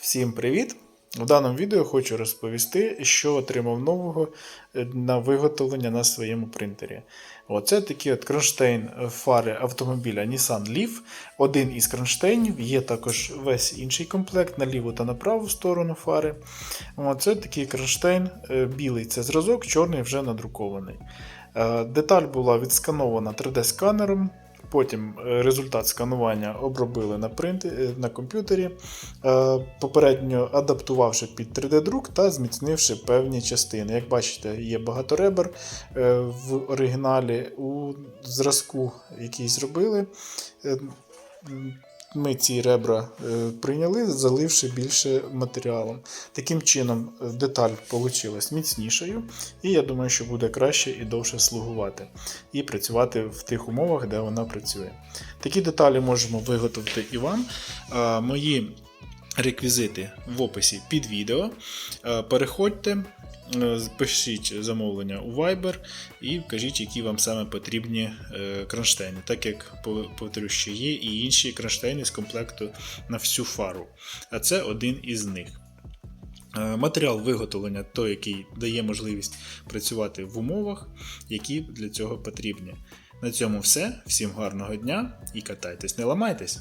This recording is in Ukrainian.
Всім привіт! В даному відео хочу розповісти, що отримав нового е, на виготовлення на своєму принтері. Оце такий от кронштейн фари автомобіля Nissan Leaf. Один із кронштейнів, є також весь інший комплект на ліву та на праву сторону фари. Оце такий кронштейн, е, білий це зразок, чорний вже надрукований. Е, Деталь була відсканована 3D-сканером. Потім е, результат сканування обробили на принти, е, на комп'ютері, е, попередньо адаптувавши під 3D-друк та зміцнивши певні частини. Як бачите, є багато ребер в оригіналі у зразку, який зробили. Ми ці ребра е, прийняли, заливши більше матеріалом. Таким чином, е, деталь вийшла міцнішою, і я думаю, що буде краще і довше слугувати і працювати в тих умовах, де вона працює. Такі деталі можемо виготовити і вам. Е, Мої реквізити в описі під відео. Переходьте, пишіть замовлення у Viber і кажіть, які вам саме потрібні е, кронштейни, так як пов- повторю, що є і інші кронштейни з комплекту на всю фару. А це один із них. Е, Матеріал виготовлення той, який дає можливість працювати в умовах, які для цього потрібні. На цьому все. Всім гарного дня і катайтесь, не ламайтесь!